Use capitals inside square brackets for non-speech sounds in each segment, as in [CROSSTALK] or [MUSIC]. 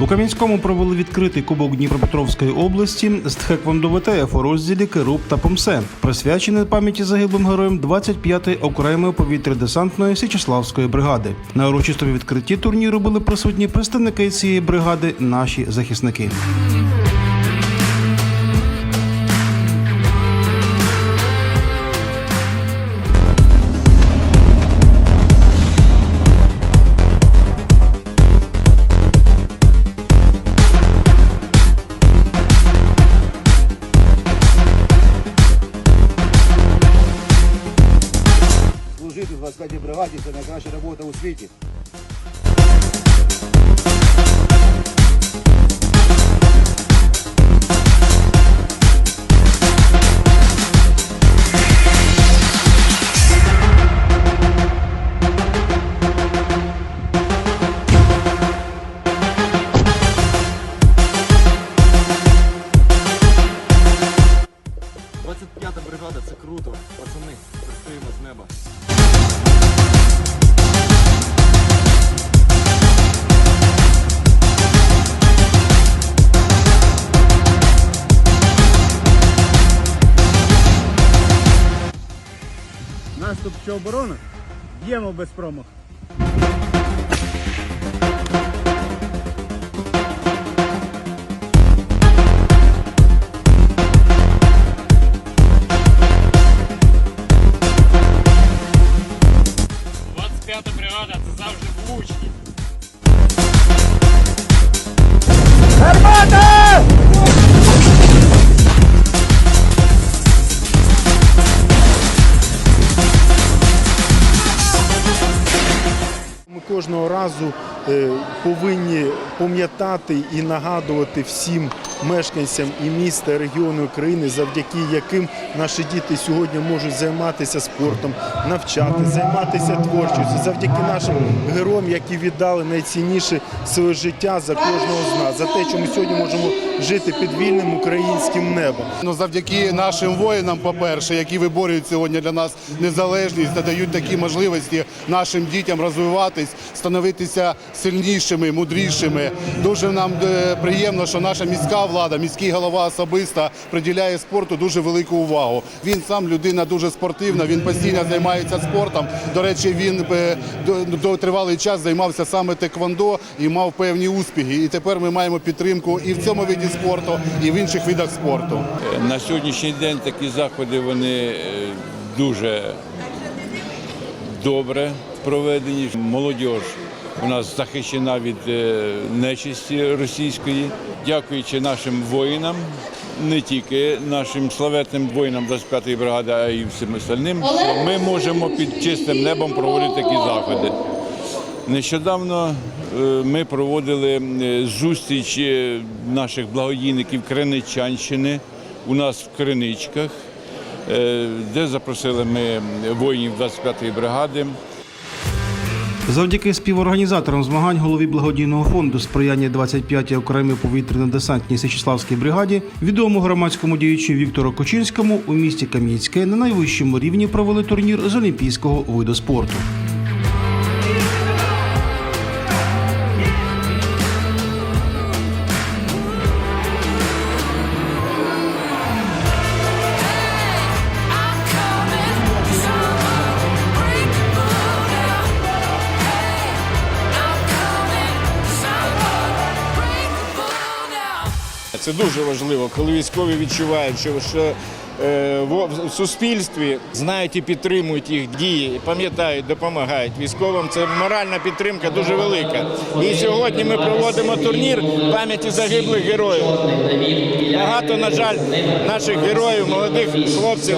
У Кам'янському провели відкритий кубок Дніпропетровської області з тхеквондо ВТФ у розділі Керуб та Помсе, присвячений пам'яті загиблим героям 25-ї окремої повітря-десантної Січеславської бригади. На урочистому відкритті турніру були присутні представники цієї бригади, наші захисники. Служити в 25-й бригаді це найкраща робота у світі. Оборона? Б'ємо без промаху. Кожного разу е, повинні пам'ятати і нагадувати всім мешканцям і міста, і регіону України, завдяки яким наші діти сьогодні можуть займатися спортом, навчати, займатися творчістю, завдяки нашим героям, які віддали найцінніше своє життя за кожного з нас, за те, що ми сьогодні можемо жити під вільним українським небом. Ну, завдяки нашим воїнам, по-перше, які виборюють сьогодні для нас незалежність та дають такі можливості нашим дітям розвиватись, становитися сильнішими, мудрішими. Дуже нам е, приємно, що наша міська влада, міський голова особисто приділяє спорту дуже велику увагу. Він сам людина дуже спортивна, він постійно займається спортом. До речі, він е, до, тривалий час займався саме теквондо і мав певні успіхи. І тепер ми маємо підтримку і в цьому виді спорту, і в інших видах спорту. На сьогоднішній день такі заходи вони е, дуже добре проведені. Молодь у нас захищена від е, нечисті російської. Дякуючи нашим воїнам, не тільки нашим славетним воїнам 25-ї бригади, а й всім остальним, ми можемо під чистим небом проводити такі заходи. Нещодавно е, ми проводили е, зустріч наших благодійників Криничанщини у нас в Криничках, де запросили ми воїнів 25-ї бригади. Завдяки співорганізаторам змагань голові благодійного фонду сприяння 25-й окремій повітряно-десантній Січеславській бригаді, відомому громадському діячу Віктору Кочинському у місті Кам'янське на найвищому рівні провели турнір з олімпійського виду спорту. Це дуже важливо, коли військові відчувають, що, е, в суспільстві знають і підтримують їх дії, пам'ятають, допомагають. Військовим це моральна підтримка дуже велика. І сьогодні ми проводимо турнір пам'яті загиблих героїв. Багато, на жаль, наших героїв, молодих хлопців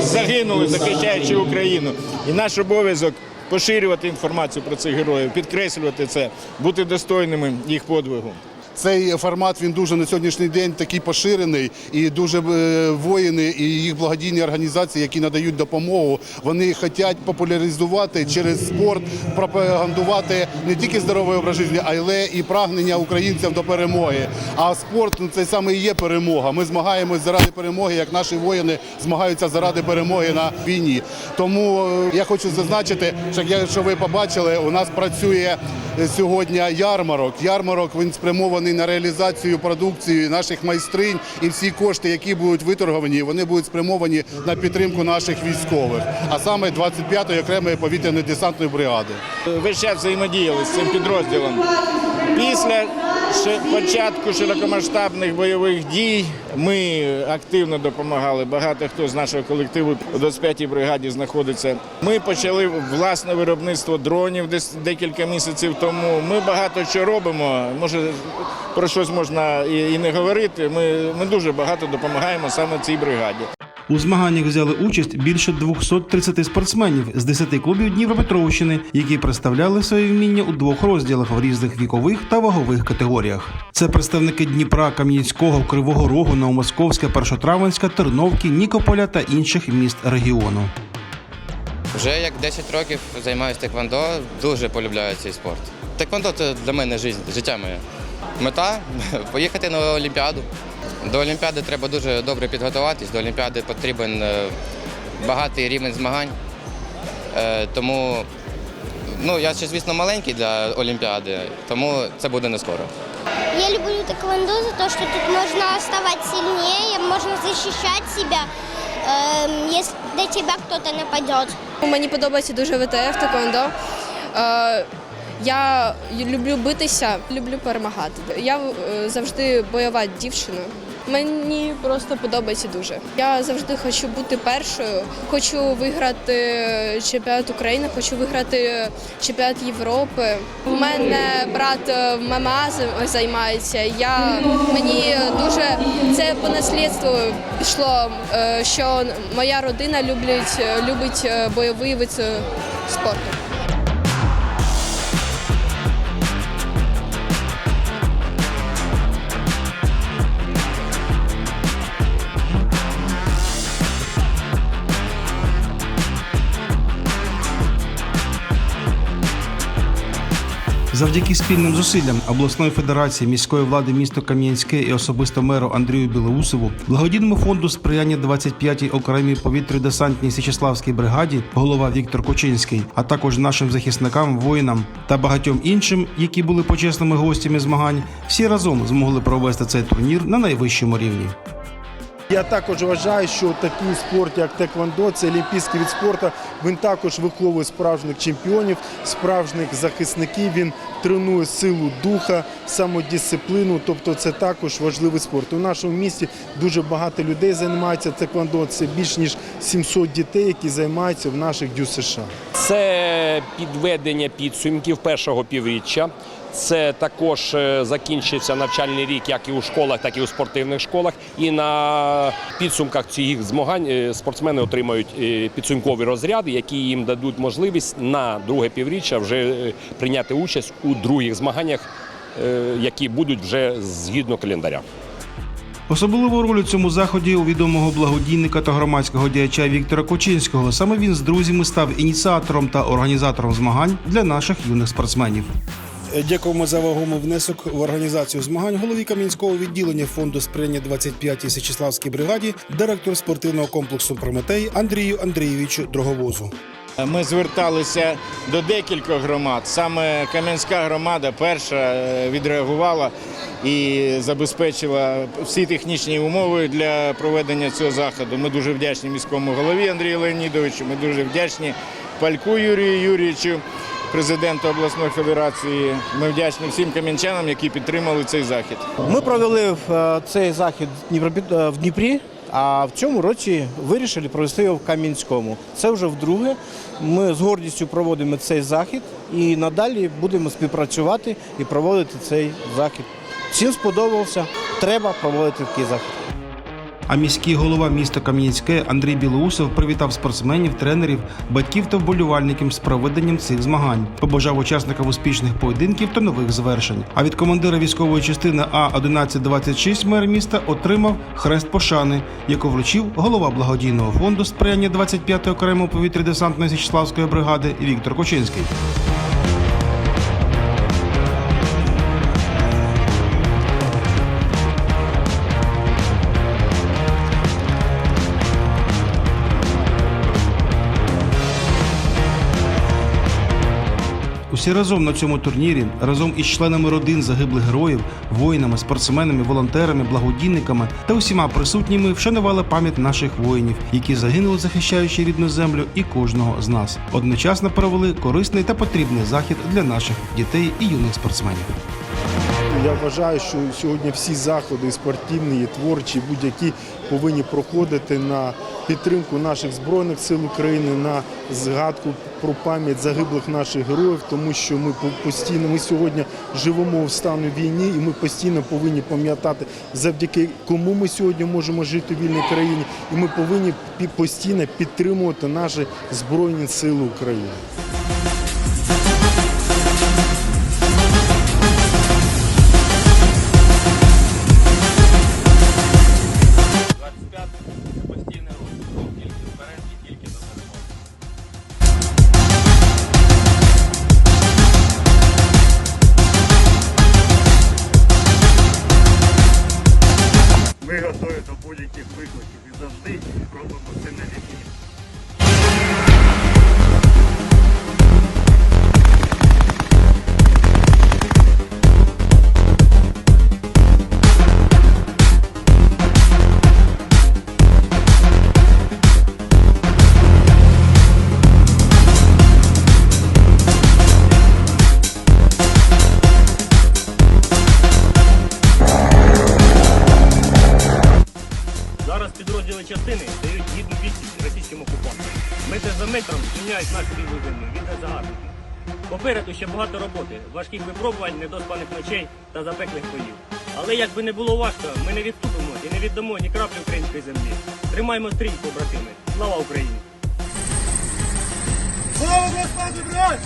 загинули, захищаючи Україну. І наш обов'язок. Поширювати інформацію про цих героїв, підкреслювати це, бути достойними їх подвигу. Цей формат він дуже на сьогоднішній день такий поширений, і дуже е, воїни і їх благодійні організації, які надають допомогу, вони хочуть популяризувати через спорт, пропагандувати не тільки здоровий образ життя, але і прагнення українців до перемоги. А спорт ну, це саме і є перемога. Ми змагаємось заради перемоги, як наші воїни змагаються заради перемоги на війні. Тому е, я хочу зазначити, що якщо ви побачили, у нас працює е, сьогодні ярмарок. Ярмарок він спрямований на реалізацію продукції наших майстринь, і всі кошти, які будуть виторговані, вони будуть спрямовані на підтримку наших військових, а саме 25-ї окремої повітряно-десантної бригади. Ви ще взаємодіяли з цим підрозділом. Після початку широкомасштабних бойових дій ми активно допомагали. Багато хто з нашого колективу у 25-й бригаді знаходиться. Ми почали власне виробництво дронів десь декілька місяців тому. Ми багато що робимо. Може про щось можна і і не говорити. Ми, ми дуже багато допомагаємо саме цій бригаді. У змаганнях взяли участь більше 230 спортсменів з 10 клубів Дніпропетровщини, які представляли свої вміння у двох розділах в різних вікових та вагових категоріях. Це представники Дніпра, Кам'янського, Кривого Рогу, Новомосковська, Першотравенська, Терновки, Нікополя та інших міст регіону. Вже як 10 років займаюся теквондо, дуже полюбляю цей спорт. Теквондо це для мене життя моє. Мета [LAUGHS] поїхати на Олімпіаду. До Олімпіади треба дуже добре підготуватись. До Олімпіади потрібен е, багатий рівень змагань. Е, Тому ну, я ще, звісно, маленький для Олімпіади, тому це буде не скоро. Я люблю тэквондо за то, что тут можно вставать сильнее, можно защищать себя, эм, если до тебя кто-то. Мені подобається дуже ВТФ Теквондо. Е, Я люблю битися, люблю перемагати. Я е, завжди бойова дівчина. Мені просто подобається дуже. Я завжди хочу бути першою, хочу виграти чемпіонат України, хочу виграти чемпіонат Європи. У мене брат е, в займається. Я мені дуже це по наслідству пішло, е, що моя родина любить, любить е, бойовий вид е, спорту. Завдяки спільним зусиллям обласної федерації міської влади міста Кам'янське і особисто меру Андрію Білоусову, благодійному фонду сприяння 25-й окремій повітря-десантній Січеславській бригаді, голова Віктор Кочинський, а також нашим захисникам, воїнам та багатьом іншим, які були почесними гостями змагань, всі разом змогли провести цей турнір на найвищому рівні. Я також вважаю, що такий спорт, як теквондо, це олімпійський від спорту. Він також виховує справжніх чемпіонів, справжніх захисників. Він тренує силу духа, самодисципліну. Тобто, це також важливий спорт. У нашому місті дуже багато людей займаються теквондо. Це більш ніж 700 дітей, які займаються в наших дю США. Це підведення підсумків першого півріччя. Це також е, закінчився навчальний рік як і у школах, так і у спортивних школах. І на підсумках цих змагань е, спортсмени отримають е, підсумкові розряди, які їм дадуть можливість на друге півріччя вже прийняти участь у других змаганнях, які будуть вже згідно календаря. Особливу роль у цьому заході у відомого благодійника та громадського діяча Віктора Кочинського. Саме він з друзями став ініціатором та організатором змагань для наших юних спортсменів. Дякуємо за вагомий внесок в організацію змагань голові Кам'янського відділення фонду сприяння 25-й Січеславській бригаді, директор спортивного комплексу Прометей Андрію Андрійовичу Дроговозу. Ми зверталися до декількох громад. Саме Кам'янська громада перша е, відреагувала і забезпечила всі технічні умови для проведення цього заходу. Ми дуже вдячні міському голові Андрію Леонідовичу. Ми дуже вдячні Пальку Юрію Юрійовичу, президенту обласної федерації. Ми вдячні всім кам'янчанам, які підтримали цей захід. Ми провели е, цей захід в е, в Дніпрі, а в цьому році вирішили провести його в Кам'янському. Це вже вдруге. Ми з гордістю проводимо цей захід і надалі будемо співпрацювати і проводити цей захід. Всім сподобався. Треба проводити такий захід. А міський голова міста Кам'янське Андрій Білоусов привітав спортсменів, тренерів, батьків та вболівальників з проведенням цих змагань. Побажав учасникам успішних поєдинків та нових звершень. А від командира військової частини А 1126 мер міста отримав хрест пошани, яку вручив голова благодійного фонду сприяння 25-ї окремої повітря-десантної Січславської бригади Віктор Кочинський. Усі разом на цьому турнірі, разом із членами родин загиблих героїв, воїнами, спортсменами, волонтерами, благодійниками та усіма присутніми вшанували пам'ять наших воїнів, які загинули, захищаючи рідну землю і кожного з нас. Одночасно провели корисний та потрібний захід для наших дітей і юних спортсменів. Я вважаю, що сьогодні всі заходи спортивні, творчі, будь-які повинні проходити на підтримку наших збройних сил України, на згадку про пам'ять загиблих наших героїв, тому що ми постійно ми сьогодні живемо в стану війни, і ми постійно повинні пам'ятати, завдяки кому ми сьогодні можемо жити в вільній країні, і ми повинні постійно підтримувати наші збройні сили України. Дають гідну відсіч російським окупантам. Метр за метром звільняють нашу рідну землю від загарбників. Попереду ще багато роботи, важких випробувань, недоспаних ночей та запеклих боїв. Але як би не було важко, ми не відступимо і не віддамо ні краплі української землі. Тримаємо стрій, побратими. Слава Україні! Слава Господу, брат!